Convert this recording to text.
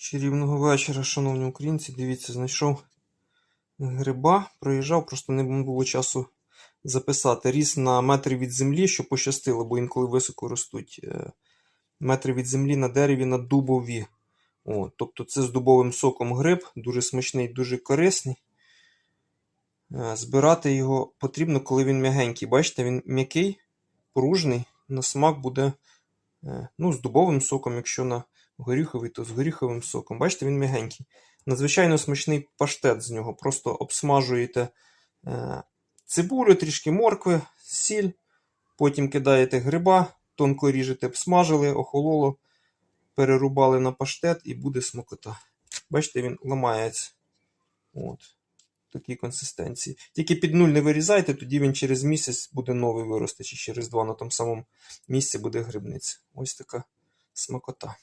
Чарівного вечора, шановні українці. Дивіться, знайшов гриба, проїжджав, просто не було часу записати. Ріс на метр від землі, що пощастило, бо інколи високо ростуть. Е, Метр від землі на дереві на дубові. О, тобто це з дубовим соком гриб, дуже смачний, дуже корисний. Е, Збирати його потрібно, коли він м'ягенький. Бачите, він м'який, пружний, на смак буде е, ну, з дубовим соком, якщо на горіховий, то з горіховим соком. Бачите, він м'ягенький. Надзвичайно смачний паштет з нього. Просто обсмажуєте е, цибулю, трішки моркви, сіль, потім кидаєте гриба, тонко ріжете, обсмажили, охололо, перерубали на паштет і буде смакота. Бачите, він ламається. От. Такій консистенції. Тільки під нуль не вирізайте, тоді він через місяць буде новий вирости, чи через два на тому самому місці буде грибниця. Ось така смакота.